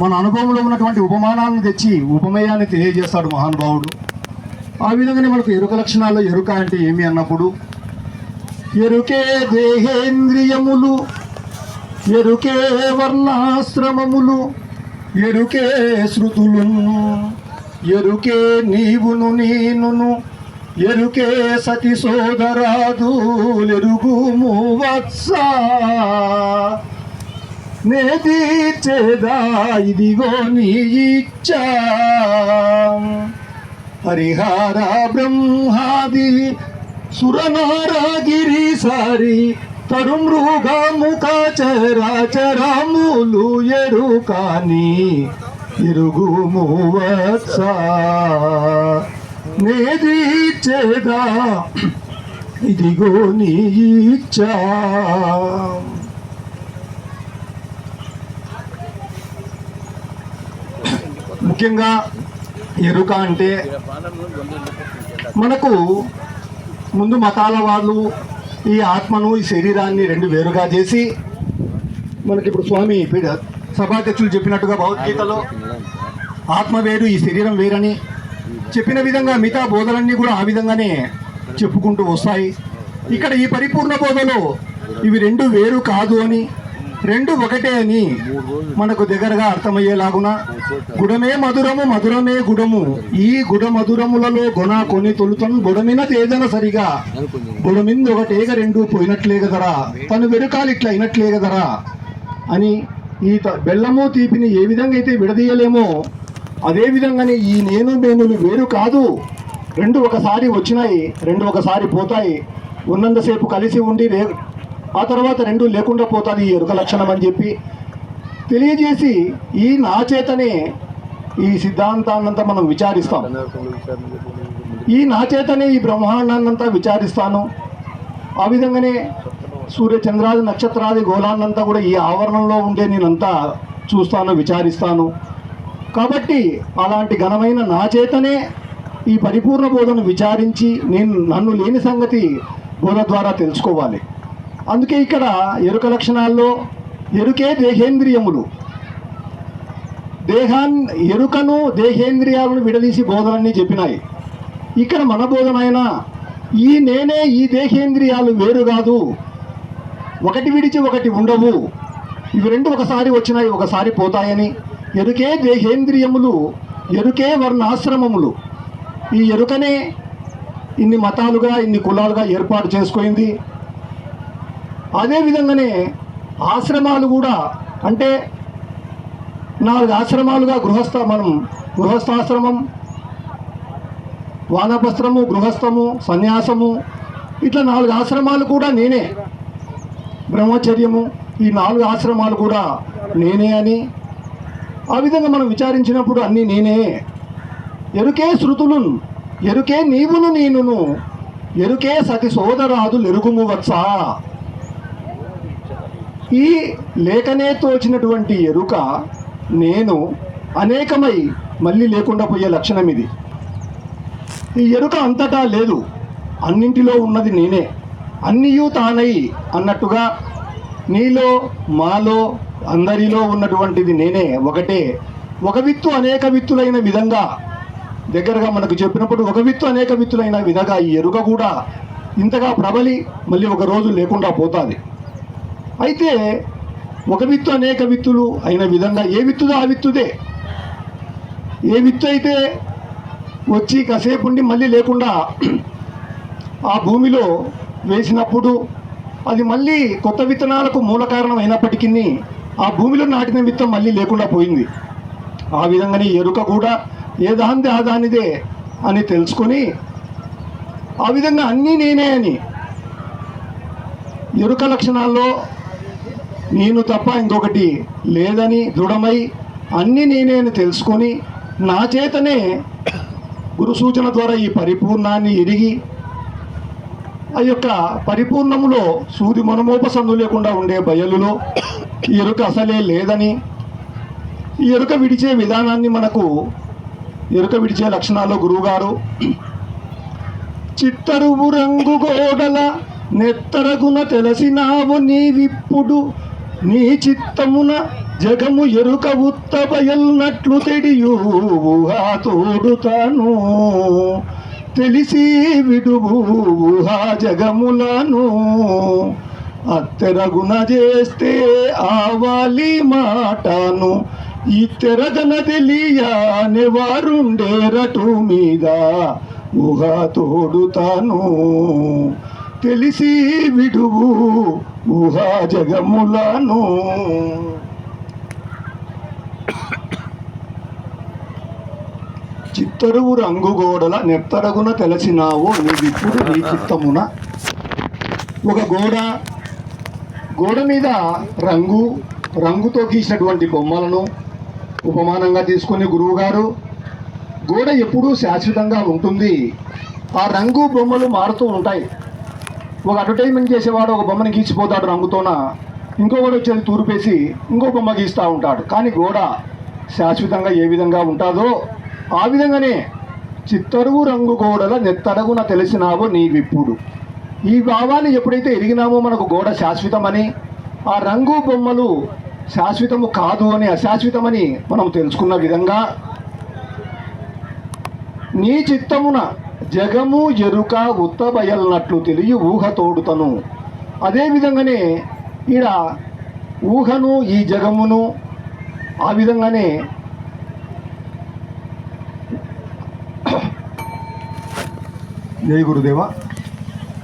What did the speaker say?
మన అనుభవంలో ఉన్నటువంటి ఉపమానాలను తెచ్చి ఉపమేయాన్ని తెలియజేస్తాడు మహానుభావుడు. ఆ విధంగానే మనకు ఎరుక లక్షణాల్లో ఎరుక అంటే ఏమి అన్నప్పుడు? ఎరుకే దేహేంద్రియములు ఎరుకే వర్ణాశ్రమములు ఎరుకే శృతులును ఎరుకే నీవును నేనును ఎరుకే సతి సోదరాదు ఎరుగుము నే తీర్చేదా ఇదిగో నీ ఇచ్చా. హరిహార బ్రహ్మాది సురనారాగిరి సారి తరుమృగముఖ చరాచరములు ఎరుకాని ఎరుగుము నేది చేదా ఇదిగో నీ ఇచ్చా. ముఖ్యంగా ఎరుక అంటే మనకు ముందు మతాల వాళ్ళు ఈ ఆత్మను ఈ శరీరాన్ని రెండు వేరుగా చేసి మనకి ఇప్పుడు స్వామి పీడ సభాధ్యక్షులు చెప్పినట్టుగా భగవద్గీతలో ఆత్మ వేరు ఈ శరీరం వేరని చెప్పిన విధంగా మిగతా బోధలన్నీ కూడా ఆ విధంగానే చెప్పుకుంటూ వస్తాయి. ఇక్కడ ఈ పరిపూర్ణ బోధలో ఇవి రెండు వేరు కాదు అని రెండు ఒకటే అని మనకు దగ్గరగా అర్థమయ్యేలాగున గుడమే మధురము మధురమే గుడము. ఈ గుడ మధురములలో గుణ కొని తొలుతన్ గుడమిన తేదన సరిగా. గుడమింది ఒకటేగ రెండు పోయినట్లే కదరా తను వెనుకాలు ఇట్లా అయినట్లే కదరా అని ఈ బెల్లము తీపిని ఏ విధంగా అయితే విడదీయలేమో అదే విధంగానే ఈ నేను మేనులు వేరు కాదు. రెండు ఒకసారి వచ్చినాయి రెండు ఒకసారి పోతాయి. ఉన్నంతసేపు కలిసి ఉండి రే ఆ తర్వాత రెండు లేకుండా పోతుంది ఈ ఎరుక లక్షణం అని చెప్పి తెలియజేసి ఈ నా చేతనే ఈ సిద్ధాంతాన్నంతా మనం విచారిస్తాం. ఈ నా చేతనే ఈ బ్రహ్మాండాన్నంతా విచారిస్తాను. ఆ విధంగానే సూర్య చంద్రాది నక్షత్రాది గోళాన్నంతా కూడా ఈ ఆవరణంలో ఉండే నేనంతా చూస్తాను విచారిస్తాను. కాబట్టి అలాంటి ఘనమైన నా చేతనే ఈ పరిపూర్ణ బోధను విచారించి నేను నన్ను లేని సంగతి బోధ ద్వారా తెలుసుకోవాలి. అందుకే ఇక్కడ ఎరుక లక్షణాల్లో ఎరుకే దేహేంద్రియములు. దేహాన్ ఎరుకను దేహేంద్రియాలను విడదీసి బోధనని చెప్పినాయి. ఇక్కడ మన బోధన ఈ నేనే ఈ దేహేంద్రియాలు వేరు కాదు. ఒకటి విడిచి ఒకటి ఉండవు. ఇవి రెండు ఒకసారి వచ్చినాయి ఒకసారి పోతాయని. ఎరుకే దేహేంద్రియములు ఎరుకే వర్ణాశ్రమములు. ఈ ఎరుకనే ఇన్ని మతాలుగా ఇన్ని కులాలుగా ఏర్పాటు చేసుకుంది అదే విధంగానే ఆశ్రమాలు కూడా అంటే నాలుగు ఆశ్రమాలుగా గృహస్థ మనం గృహస్థాశ్రమం వానప్రస్థము గృహస్థము సన్యాసము ఇట్లా నాలుగు ఆశ్రమాలు కూడా నేనే. బ్రహ్మచర్యము ఈ నాలుగు ఆశ్రమాలు కూడా నేనే అని ఆ విధంగా మనం విచారించినప్పుడు అన్నీ నేనే. ఎరుకే శృతులు ఎరుకే నీవును నేనును ఎరుకే సతి సోదరాదులు ఎరుగుము వత్సా. ఈ లేఖనే తోచినటువంటి ఎరుక నేను అనేకమై మళ్ళీ లేకుండా పోయే లక్షణం ఇది. ఈ ఎరుక అంతటా లేదు. అన్నింటిలో ఉన్నది నేనే. అన్నియు తానై అన్నట్టుగా నీలో మాలో అందరిలో ఉన్నటువంటిది నేనే. ఒకటే. ఒక విత్తు అనేక విత్తులైన విధంగా. దగ్గరగా మనకు చెప్పినప్పుడు ఒక విత్తు అనేక విత్తులైన విధంగా ఈ ఎరుక కూడా ఇంతగా ప్రబలి మళ్ళీ ఒక రోజు లేకుండా పోతుంది. అయితే ఒక విత్తు అనేక విత్తులు అయిన విధంగా ఏ విత్తుదో ఆ విత్తుదే. ఏ విత్తు అయితే వచ్చి కాసేపు ఉండి మళ్ళీ లేకుండా ఆ భూమిలో వేసినప్పుడు అది మళ్ళీ కొత్త విత్తనాలకు మూల కారణం అయినప్పటికీ ఆ భూమిలో నాటిన విత్తం మళ్ళీ లేకుండా పోయింది. ఆ విధంగానే ఎరుక కూడా ఏ దాంది ఆ దానిదే అని తెలుసుకొని ఆ విధంగా అన్నీ నేనే అని ఎరుక లక్షణాల్లో నేను తప్ప ఇంకొకటి లేదని దృఢమై అన్నీ నేనే తెలుసుకొని నా చేతనే గురు సూచన ద్వారా ఈ పరిపూర్ణాన్ని ఎరిగి ఆ యొక్క పరిపూర్ణములో సూది మనమోపసందు లేకుండా ఉండే బయలులో ఈ ఎరుక అసలే లేదని ఈ ఎరుక విడిచే విధానాన్ని మనకు ఎరుక విడిచే లక్షణాల్లో గురువుగారు చిత్తరువు రంగు గోడల నెత్తరగున తెలిసినావు నీవిప్పుడు నీ చిత్తమున జగము ఎరుక ఉత్త బయల్నట్లు తెడియు ఊహా తోడుతాను. తెలిసి విడువు ఊహా జగములను అత్తెరగున చేస్తే ఆవాలి మాటను. ఈ తెరగన తెలియని వారుండేరటు మీద ఊహా తోడుతాను. తెలిసి విడువు ఊహా జగములను చిత్తరువు రంగు గోడల నెత్తరగున తెలసినావు నీవిప్పుడు నీ చిత్తమున. ఒక గోడ గోడ మీద రంగు రంగుతో గీసినటువంటి బొమ్మలను ఉపమానంగా తీసుకుని గురువుగారు గోడ ఎప్పుడూ శాశ్వతంగా ఉంటుంది. ఆ రంగు బొమ్మలు మారుతూ ఉంటాయి. ఒక అడ్వర్టైజ్మెంట్ చేసేవాడు ఒక బొమ్మని గీసిపోతాడు రంగుతోన ఇంకొకటి వచ్చేది తూర్పేసి ఇంకో బొమ్మ గీస్తూ ఉంటాడు. కానీ గోడ శాశ్వతంగా ఏ విధంగా ఉంటుందో ఆ విధంగానే చిత్తరువు రంగు గోడల నెత్తడగున తెలిసినావో నీవిప్పుడు. ఈ భావాన్ని ఎప్పుడైతే ఎరిగినామో మనకు గోడ శాశ్వతమని ఆ రంగు బొమ్మలు శాశ్వతము కాదు అని అశాశ్వతమని మనం తెలుసుకున్న విధంగా నీ చిత్తమున జగము ఎరుక ఉత్తబయల్నట్లు తెలియ ఊహతోడుతను అదేవిధంగానే అదే విధంగానే ఈడ ఊహను ఈ జగమును ఆ విధంగానే జై గురుదేవ.